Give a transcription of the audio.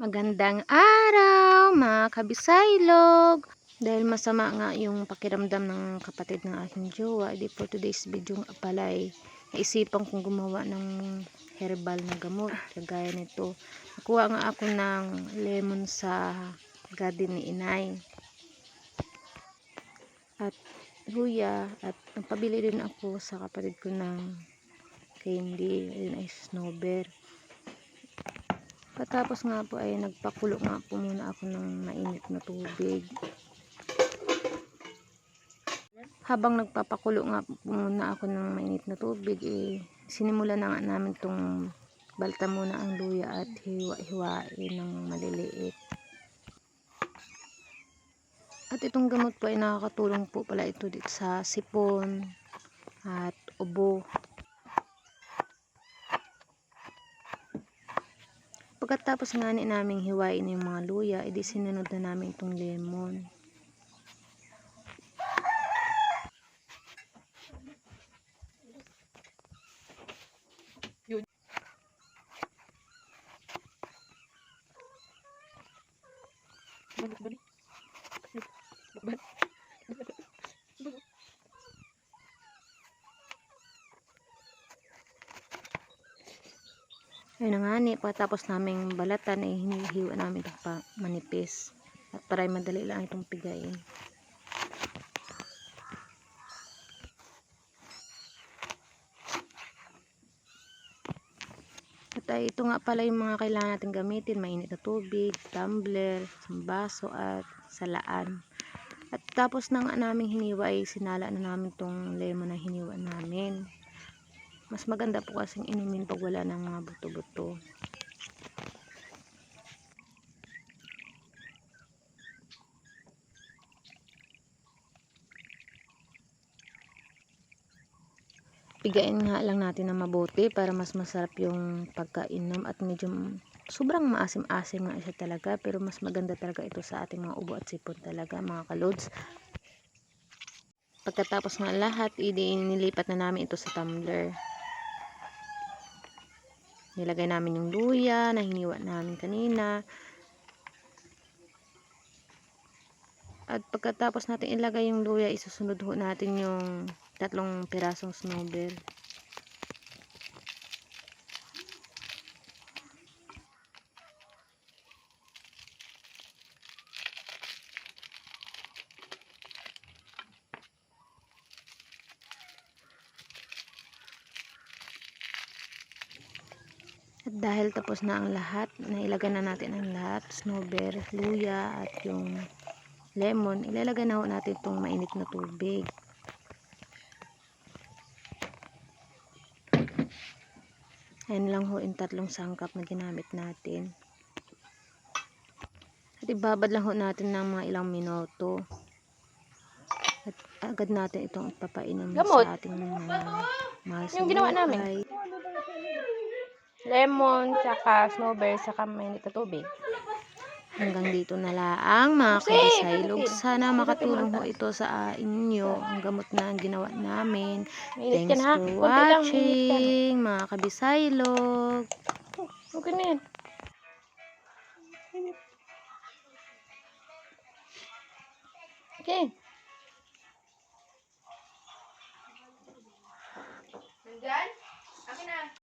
Magandang araw mga kabisaylog! Dahil masama nga yung pakiramdam ng kapatid ng aking jowa, di for today's video nga pala ay naisipan kong gumawa ng herbal na gamot. Kagaya nito. Nakuha nga ako ng lemon sa garden ni inay. At luya. At nagpabili din ako sa kapatid ko ng candy. Ayun ay snowbear. Pagkatapos nga po ay nagpakulo nga po muna ako ng mainit na tubig. Habang nagpapakulo nga po muna ako ng mainit na tubig, eh, sinimula na nga namin tong balta muna ang luya at hiwa-hiwain ng maliliit. At itong gamot po ay nakakatulong po pala ito dito sa sipon at ubo. Pagkatapos nga ni naming hiwain yung mga luya, edi sinunod na namin itong lemon. Ayun na nga ni, pagkatapos naming balatan ay hinihiwa namin ito pa manipis. At para madali lang itong pigain. At ay, ito nga pala yung mga kailangan natin gamitin. Mainit na tubig, tumbler, baso at salaan. At tapos na nga namin hiniwa ay sinala na namin tong lemon na hiniwa namin. Mas maganda po kasing inumin pag wala ng mga buto-buto. Pigain nga lang natin na mabuti para mas masarap yung pagkainom at medyo sobrang maasim-asim nga siya talaga pero mas maganda talaga ito sa ating mga ubo at sipon talaga mga kalods. Pagkatapos nga lahat, nilipat na namin ito sa tumbler. Nilagay namin yung luya na hiniwa namin kanina. At pagkatapos natin ilagay yung luya, isusunod natin yung tatlong pirasong snowball. At dahil tapos na ang lahat, nailagay na natin ang lahat, snowbear, luya, at yung lemon, ilalagay na ho natin itong mainit na tubig. Ayan lang ho yung tatlong sangkap na ginamit natin. At ibabad lang ho natin ng mga ilang minuto. At agad natin itong ipapainom Gamot. sa ating mga mahal sa Yung ginawa namin. Lemon, tsaka snowbear, tsaka mainit na tubig. Hanggang dito na laang mga kabisaylog. Sana makatulong ho ito sa inyo. Ang gamot na ang ginawa namin. Thanks for lang, watching mga kabisaylog. Okay na yan. Okay.